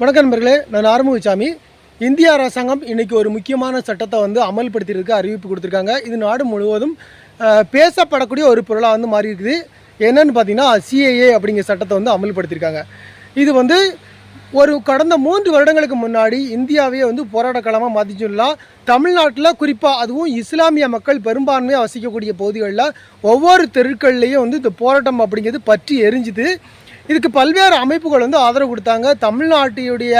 வணக்கம் நண்பர்களே நான் ஆறுமுகசாமி. இந்திய அரசாங்கம் இன்னைக்கு ஒரு முக்கியமான சட்டத்தை வந்து அமல்படுத்தியிருக்கு அறிவிப்பு கொடுத்துருக்காங்க. இது நாடு முழுவதும் பேசப்படக்கூடிய ஒரு பொருளாக வந்து மாறி இருக்குது என்னன்னு பார்த்தீங்கன்னா சிஏஏ அப்படிங்கிற சட்டத்தை வந்து அமல்படுத்தியிருக்காங்க. இது வந்து ஒரு கடந்த மூன்று வருடங்களுக்கு முன்னாடி இந்தியாவே வந்து போராட்டக்களமாக மாற்றி சொல்லலாம் தமிழ்நாட்டில் குறிப்பாக அதுவும் இஸ்லாமிய மக்கள் பெரும்பான்மையாக வசிக்கக்கூடிய பகுதிகளில் ஒவ்வொரு தெருக்கள்லேயும் வந்து இந்த போராட்டம் அப்படிங்கிறது பற்றி எரிஞ்சுது. இதுக்கு பல்வேறு அமைப்புகள் வந்து ஆதரவு கொடுத்தாங்க. தமிழ்நாட்டினுடைய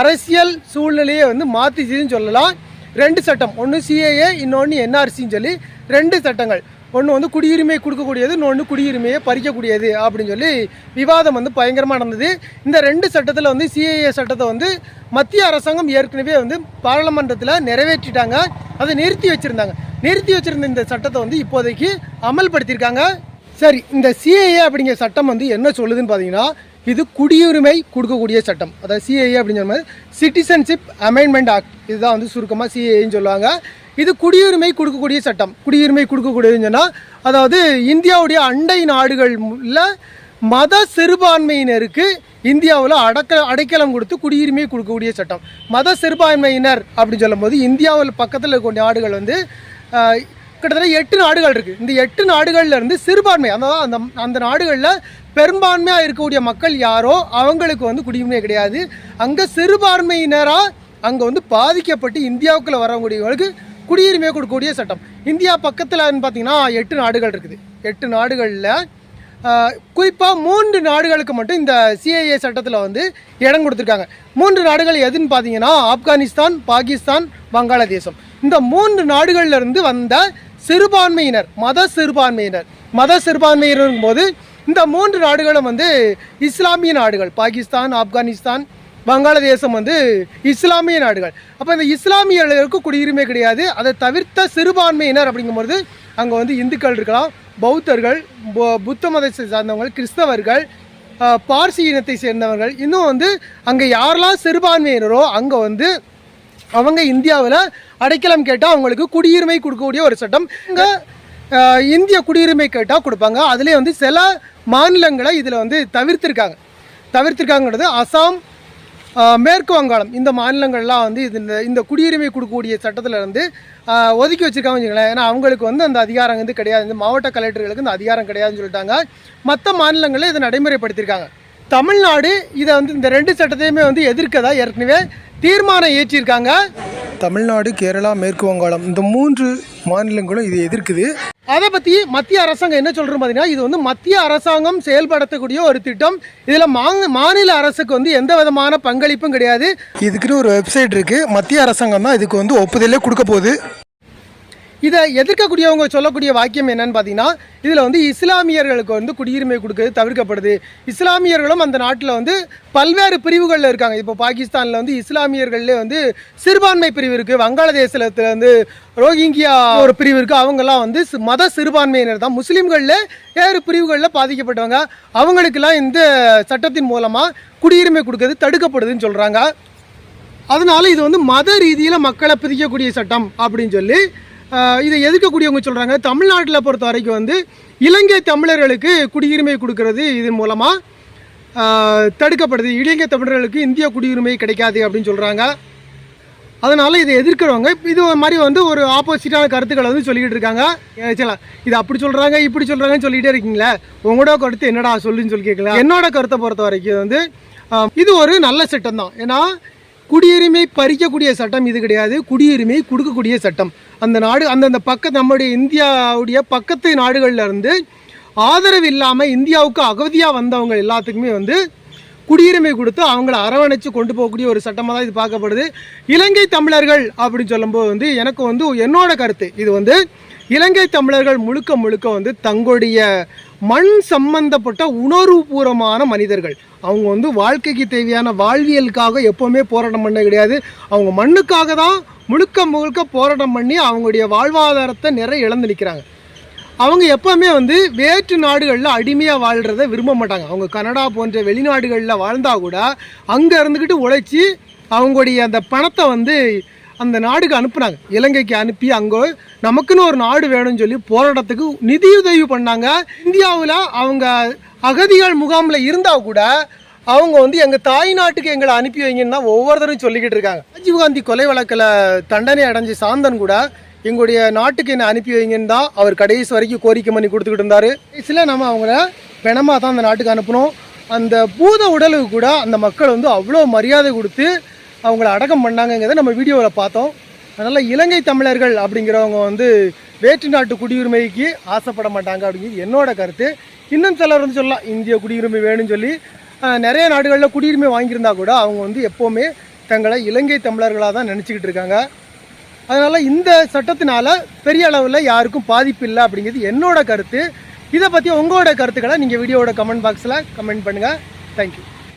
அரசியல் சூழ்நிலையை வந்து மாற்றிச்சுன்னு சொல்லலாம். ரெண்டு சட்டம். ஒன்று சிஏஏ இன்னொன்று என்ஆர்சின்னு சொல்லி ரெண்டு சட்டங்கள். ஒன்று வந்து குடியுரிமை கொடுக்கக்கூடியது இன்னொன்று குடியுரிமையை பறிக்கக்கூடியது அப்படின்னு சொல்லி விவாதம் வந்து பயங்கரமாக நடந்தது. இந்த ரெண்டு சட்டத்தில் வந்து சிஏஏ சட்டத்தை வந்து மத்திய அரசாங்கம் ஏற்கனவே வந்து பாராளுமன்றத்தில் நிறைவேற்றிட்டாங்க. அதை நிறுத்தி வச்சுருந்தாங்க. நிறுத்தி வச்சுருந்த இந்த சட்டத்தை வந்து இப்போதைக்கு அமல்படுத்தியிருக்காங்க. சரி இந்த சிஏஏ அப்படிங்கிற சட்டம் வந்து என்ன சொல்லுதுன்னு பார்த்தீங்கன்னா இது குடியுரிமை கொடுக்கக்கூடிய சட்டம். அதாவது சிஏஏ அப்படிங்கிற மாதிரி சிட்டிசன்ஷிப் அமெண்ட்மெண்ட் ஆக்ட் இதுதான் வந்து சுருக்கமாக சிஏஏன்னு சொல்லுவாங்க. இது குடியுரிமை கொடுக்கக்கூடிய சட்டம். குடியுரிமை கொடுக்கக்கூடியதுன்னு சொன்னால் அதாவது இந்தியாவுடைய அண்டை நாடுகளில் மத சிறுபான்மையினருக்கு இந்தியாவில் அடக்க அடைக்கலம் கொடுத்து குடியுரிமை கொடுக்கக்கூடிய சட்டம். மத சிறுபான்மையினர் அப்படின்னு சொல்லும்போது இந்தியாவில் பக்கத்தில் இருக்கக்கூடிய நாடுகள் வந்து கிட்டத்தட்ட எட்டு நாடுகள் இருக்குது இந்த எட்டு நாடுகளில் இருந்து சிறுபான்மை அதாவது அந்த அந்த நாடுகளில் பெரும்பான்மையாக இருக்கக்கூடிய மக்கள் யாரோ அவங்களுக்கு வந்து குடியுரிமை கிடையாது. அங்கே சிறுபான்மையினராக அங்கே வந்து பாதிக்கப்பட்டு இந்தியாவுக்குள்ளே வரக்கூடியவங்களுக்கு குடியுரிமை கொடுக்கக்கூடிய சட்டம். இந்தியா பக்கத்தில் பார்த்தீங்கன்னா எட்டு நாடுகள் இருக்குது. எட்டு நாடுகளில் குறிப்பாக மூன்று நாடுகளுக்கு மட்டும் இந்த சிஐஏ சட்டத்தில் வந்து இடம் கொடுத்துருக்காங்க. மூன்று நாடுகள் எதுன்னு பார்த்தீங்கன்னா ஆப்கானிஸ்தான் பாகிஸ்தான் வங்காளதேசம். இந்த மூன்று நாடுகள்ல இருந்து வந்த சிறுபான்மையினர் மத சிறுபான்மையினர். மத சிறுபான்மையினர் போது இந்த மூன்று நாடுகளும் வந்து இஸ்லாமிய நாடுகள். பாகிஸ்தான் ஆப்கானிஸ்தான் வங்காளதேசம் வந்து இஸ்லாமிய நாடுகள். அப்போ இந்த இஸ்லாமியர்களுக்கு குடியுரிமை கிடையாது. அதை தவிர்த்த சிறுபான்மையினர் அப்படிங்கும்போது அங்கே வந்து இந்துக்கள் இருக்கலாம் பௌத்தர்கள் புத்த மதத்தை சார்ந்தவங்க கிறிஸ்தவர்கள் பார்சி இனத்தை சேர்ந்தவர்கள். இன்னும் வந்து அங்கே யாரெல்லாம் சிறுபான்மையினரோ அங்கே வந்து அவங்க இந்தியாவில் அடைக்கலம் கேட்டால் அவங்களுக்கு குடியுரிமை கொடுக்கக்கூடிய ஒரு சட்டம். இங்கே இந்திய குடியுரிமை கேட்டால் கொடுப்பாங்க. அதுலேயே வந்து சில மாநிலங்களை இதில் வந்து தவிர்த்திருக்காங்க. தவிர்த்திருக்காங்கிறது அசாம் மேற்கு வங்காளம். இந்த மாநிலங்கள்லாம் வந்து இது இந்த இந்த குடியுரிமை கொடுக்கக்கூடிய சட்டத்தில் இருந்து ஒதுக்கி வச்சுருக்காங்க வச்சுக்கோங்களேன். ஏன்னா அவங்களுக்கு வந்து அந்த அதிகாரம் வந்து கிடையாது. இந்த மாவட்ட கலெக்டர்களுக்கு இந்த அதிகாரம் கிடையாதுன்னு சொல்லிட்டாங்க. மற்ற மாநிலங்களில் இதை நடைமுறைப்படுத்தியிருக்காங்க. தமிழ்நாடு இதை வந்து இந்த ரெண்டு சட்டத்தையுமே வந்து எதிர்க்கதா? ஏற்கனவே தீர்மானம் ஏற்றிருக்காங்க. தமிழ்நாடு கேரளா மேற்கு வங்காளம் இந்த மூன்று மாநிலங்களும் இது எதிர்க்குது. அதை பற்றி மத்திய அரசாங்கம் என்ன சொல்கிறோம் பார்த்தீங்கன்னா இது வந்து மத்திய அரசாங்கம் செயல்படுத்தக்கூடிய ஒரு திட்டம். இதில் மாங்க மாநில அரசுக்கு வந்து எந்த விதமான பங்களிப்பும் கிடையாது. இதுக்குன்னு ஒரு வெப்சைட் இருக்குது மத்திய அரசாங்கம் தான் இதுக்கு வந்து ஒப்புதலே கொடுக்க போகுது. இதை எதிர்க்கக்கூடியவங்க சொல்லக்கூடிய வாக்கியம் என்னன்னு பார்த்தீங்கன்னா இதில் வந்து இஸ்லாமியர்களுக்கு வந்து குடியுரிமை கொடுக்கறது தவிர்க்கப்படுது. இஸ்லாமியர்களும் அந்த நாட்டில் வந்து பல்வேறு பிரிவுகளில் இருக்காங்க. இப்போ பாகிஸ்தானில் வந்து இஸ்லாமியர்கள்லேயே வந்து சிறுபான்மை பிரிவு இருக்குது வங்காளதேசத்தில் வந்து ரோஹிங்கியா ஒரு பிரிவு இருக்குது அவங்கெல்லாம் வந்து மத சிறுபான்மையினர் தான். முஸ்லீம்களில் வேறு பிரிவுகளில் பாதிக்கப்பட்டவங்க. அவங்களுக்கெல்லாம் இந்த சட்டத்தின் மூலமாக குடியுரிமை கொடுக்கறது தடுக்கப்படுதுன்னு சொல்கிறாங்க அதனால் இது வந்து மத ரீதியில் மக்களை பிரிக்கக்கூடிய சட்டம் அப்படின்னு சொல்லி இதை எதிர்க்கக்கூடியவங்க சொல்கிறாங்க தமிழ்நாட்டில் பொறுத்த வரைக்கும் வந்து இலங்கை தமிழர்களுக்கு குடியுரிமை கொடுக்கறது இதன் மூலமாக தடுக்கப்படுது. இலங்கை தமிழர்களுக்கு இந்திய குடியுரிமை கிடைக்காது அப்படின்னு சொல்கிறாங்க அதனால் இதை எதிர்க்கிறவங்க இது ஒரு மாதிரி வந்து ஒரு ஆப்போசிட்டான கருத்துக்களை வந்து சொல்லிக்கிட்டு இருக்காங்க. சரி இது அப்படி சொல்கிறாங்க இப்படி சொல்கிறாங்கன்னு சொல்லிகிட்டே இருக்கீங்களே உங்களோட கருத்து என்னடா சொல்லுன்னு சொல்லி கேட்கல என்னோட கருத்தை பொறுத்த வரைக்கும் வந்து இது ஒரு நல்ல சட்டம் தான். ஏன்னா குடியுரிமை பறிக்கக்கூடிய சட்டம் இது கிடையாது. குடியுரிமை கொடுக்கக்கூடிய சட்டம். அந்த நாடு அந்தந்த பக்க நம்முடைய இந்தியாவுடைய பக்கத்து நாடுகளில் இருந்து ஆதரவு இல்லாமல் இந்தியாவுக்கு அகதியாக வந்தவங்க எல்லாத்துக்குமே வந்து குடியுரிமை கொடுத்து அவங்கள அரவணைச்சு கொண்டு போகக்கூடிய ஒரு சட்டமாக தான் இது பார்க்கப்படுது. இலங்கை தமிழர்கள் அப்படின்னு சொல்லும்போது வந்து எனக்கு வந்து என்னோட கருத்து. இது வந்து இலங்கை தமிழர்கள் முழுக்க முழுக்க வந்து தங்களுடைய மண் சம்பந்தப்பட்ட உணர்வுபூர்வமான மனிதர்கள். அவங்க வந்து வாழ்க்கைக்கு தேவையான வாழ்வியலுக்காக எப்போவுமே போராட்டம் பண்ண கிடையாது. அவங்க மண்ணுக்காக தான் முழுக்க முழுக்க போராட்டம் பண்ணி அவங்களுடைய வாழ்வாதாரத்தை நிறைய இழந்து நிற்கிறாங்க அவங்க எப்போவுமே வந்து வேற்று நாடுகளில் அடிமையாக வாழ்கிறத விரும்ப மாட்டாங்க. அவங்க கனடா போன்ற வெளிநாடுகளில் வாழ்ந்தால் கூட அங்கே இருந்துக்கிட்டு உழைச்சி அவங்களுடைய அந்த பணத்தை வந்து அந்த நாடுக்கு அனுப்புனாங்க. இலங்கைக்கு அனுப்பி அங்கே நமக்குன்னு ஒரு நாடு வேணும்னு சொல்லி போராட்டத்துக்கு நிதியுதவி பண்ணாங்க. இந்தியாவில் அவங்க அகதிகள் முகாமில் இருந்தால் கூட அவங்க வந்து எங்கள் தாய் நாட்டுக்கு எங்களை அனுப்பி வைங்கன்னு தான் ஒவ்வொருத்தரும் சொல்லிக்கிட்டு இருக்காங்க. ராஜீவ்காந்தி கொலை வழக்கில் தண்டனை அடைஞ்ச சாந்தன் கூட எங்களுடைய நாட்டுக்கு என்னை அனுப்பி வைங்கன்னு தான் அவர் கடைசி வரைக்கும் கோரிக்கை பண்ணி கொடுத்துக்கிட்டு இருந்தார். கடைசியில் நம்ம அவங்கள பிணமாக தான் அந்த நாட்டுக்கு அனுப்பணும் அந்த பூத உடலுக்கு கூட அந்த மக்கள் வந்து அவ்வளோ மரியாதை கொடுத்து அவங்கள அடக்கம் பண்ணாங்கங்கிறத நம்ம வீடியோவில் பார்த்தோம். அதனால் இலங்கை தமிழர்கள் அப்படிங்கிறவங்க வந்து வேற்று நாட்டு குடியுரிமைக்கு ஆசைப்பட மாட்டாங்க அப்படிங்கிறது என்னோட கருத்து. இன்னும் சிலர் வந்து சொல்லலாம் இந்திய குடியுரிமை வேணும்னு சொல்லி நிறைய நாடுகளில் குடியுரிமை வாங்கியிருந்தா கூட அவங்க வந்து எப்போவுமே தங்களை இலங்கை தமிழர்களாக தான் நினச்சிக்கிட்டு இருக்காங்க. அதனால் இந்த சட்டத்தினால பெரிய அளவில் யாருக்கும் பாதிப்பு இல்லை அப்படிங்கிறது என்னோட கருத்து. இதை பற்றி உங்களோட கருத்துக்களை நீங்கள் வீடியோவோட கமெண்ட் பாக்ஸில் கமெண்ட் பண்ணுங்கள் தேங்க்யூ